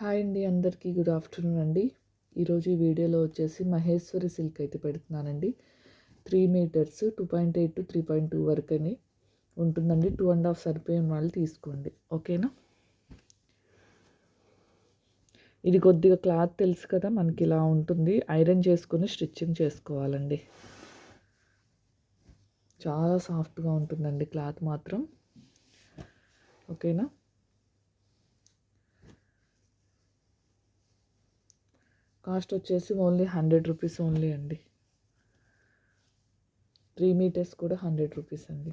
Hi అండి అందరికీ good afternoon అండి. ఈరోజు ఈ వీడియోలో వచ్చేసి మహేశ్వరి సిల్క్ అయితే పెడుతున్నానండి. Three metres two point eight to three point two వరకు అని ఉంటుందండి. టూ అండ్ హాఫ్ సరిపోయిన వాళ్ళు తీసుకోండి. ఓకేనా? ఇది కొద్దిగా క్లాత్ తెలుసు కదా మనకి ఇలా ఉంటుంది. ఐరన్ చేసుకొని స్టిచ్చింగ్ చేసుకోవాలండి. చాలా సాఫ్ట్గా ఉంటుందండి క్లాత్ మాత్రం. ఓకేనా? కాస్ట్ వచ్చేసి ఓన్లీ హండ్రెడ్ రూపీస్ ఓన్లీ అండి. త్రీ మీటర్స్ కూడా హండ్రెడ్ రూపీస్ అండి.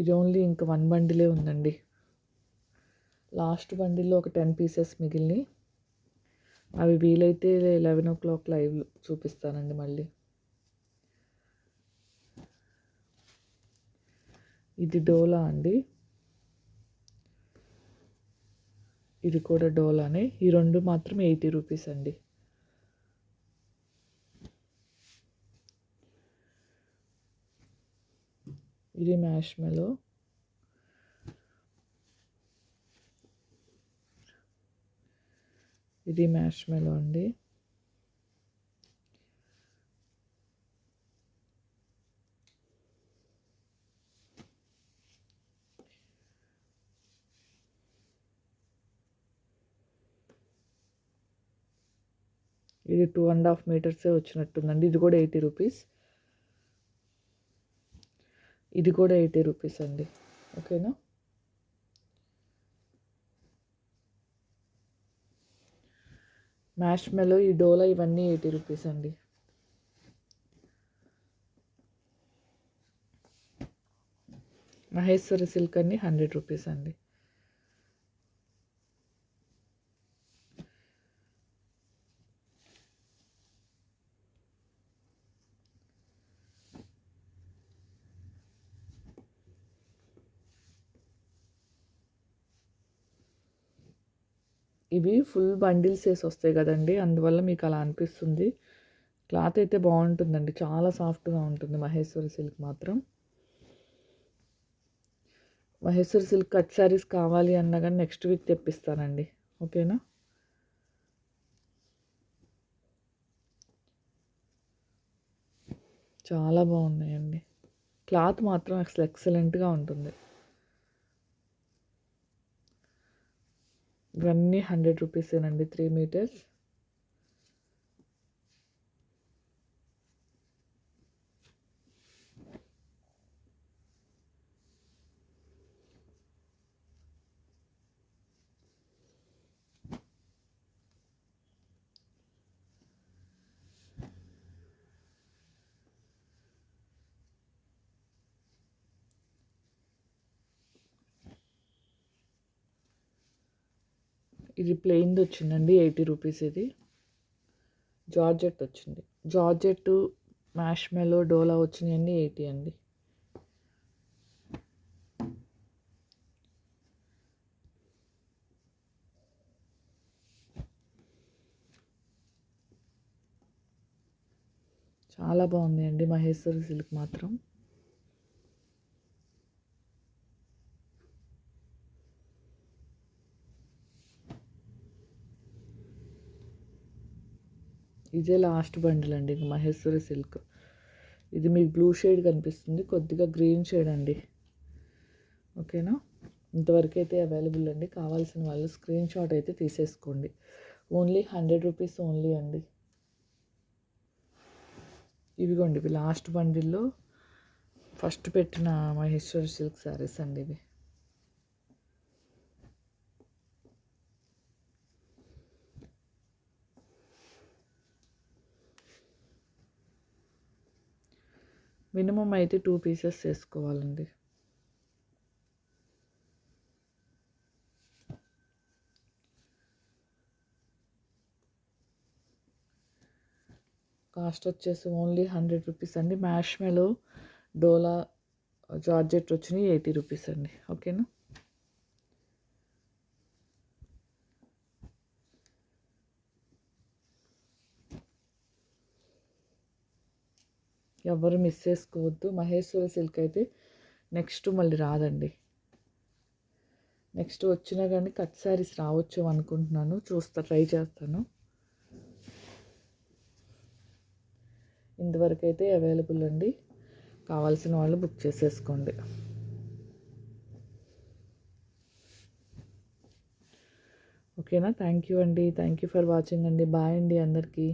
ఇది ఓన్లీ ఇంకా వన్ బండిలే ఉందండి. లాస్ట్ బండిలో ఒక టెన్ పీసెస్ మిగిలినాయి. అవి వీలైతే లెవెన్ ఓ క్లాక్ లైవ్ చూపిస్తానండి మళ్ళీ. ఇది డోలా అండి. ఇది కూడా డోలానే. ఈ రెండు మాత్రం ఎయిటీ రూపీస్ అండి. ఇది మ్యాష్మెలో. ఇది మ్యాష్మెలో అండి. ఇది టూ అండ్ హాఫ్ మీటర్సే వచ్చినట్టుందండి. ఇది కూడా ఎయిటీ రూపీస్ ఇది కూడా ఎయిటీ రూపీస్ అండి. ఓకేనా మ్యాష్ మెలో ఈ డోలా ఇవన్నీ ఎయిటీ రూపీస్ అండి. మహేశ్వరి సిల్క్ అన్ని హండ్రెడ్ రూపీస్ అండి. ఇవి ఫుల్ బండిల్స్ వేసి వస్తాయి కదండి అందువల్ల మీకు అలా అనిపిస్తుంది. క్లాత్ అయితే బాగుంటుందండి చాలా సాఫ్ట్గా ఉంటుంది మహేశ్వరి సిల్క్ మాత్రం. మహేశ్వరి సిల్క్ కట్ శారీస్ కావాలి అన్నా కానీ నెక్స్ట్ వీక్ తెప్పిస్తానండి ఓకేనా? చాలా బాగున్నాయండి. క్లాత్ మాత్రం అసలు ఎక్సలెంట్గా ఉంటుంది. ఇవన్నీ హండ్రెడ్ రూపీసేనండి త్రీ మీటర్స్. ఇది ప్లెయిన్ది వచ్చిందండి ఎయిటీ రూపీస్ ఇది. జార్జెట్ వచ్చింది. జార్జెట్ మ్యాష్ మెలో డోలా వచ్చినాయండి ఎయిటీ అండి. చాలా బాగుంది అండి మహేశ్వరి సిల్క్ మాత్రం. ఇదే లాస్ట్ బండిల్ అండి ఇంక మహేశ్వరి సిల్క్. ఇది మీకు బ్లూ షేడ్ కనిపిస్తుంది. కొద్దిగా గ్రీన్ షేడ్ అండి. ఓకేనా? ఇంతవరకు అయితే అవైలబుల్ అండి. కావాల్సిన వాళ్ళు స్క్రీన్ షాట్ అయితే తీసేసుకోండి. ఓన్లీ హండ్రెడ్ రూపీస్ ఓన్లీ అండి. ఇవిగోండి ఇవి లాస్ట్ బండిల్లో ఫస్ట్ పెట్టిన మహేశ్వరి సిల్క్ శారీస్ అండి ఇవి. మినిమం అయితే టూ పీసెస్ చేసుకోవాలండి. కాస్ట్ వచ్చేసి ఓన్లీ హండ్రెడ్ రూపీస్ అండి. మ్యాష్మెలో డోలా జార్జెట్ వచ్చినాయి ఎయిటీ రూపీస్ అండి. ఓకేనా? ఎవరు మిస్ చేసుకోవద్దు. మహేశ్వరి సిల్క్ అయితే నెక్స్ట్ మళ్ళీ రాదండి. నెక్స్ట్ వచ్చినా కానీ కట్ శారీస్ రావచ్చు అనుకుంటున్నాను. చూస్తా ట్రై చేస్తాను. ఇంతవరకు అయితే అవైలబుల్ అండి. కావాల్సిన వాళ్ళు బుక్ చేసేసుకోండి. ఓకేనా థ్యాంక్ యూ అండి. థ్యాంక్ యూ ఫర్ వాచింగ్ అండి. బాయ్ అండి అందరికీ.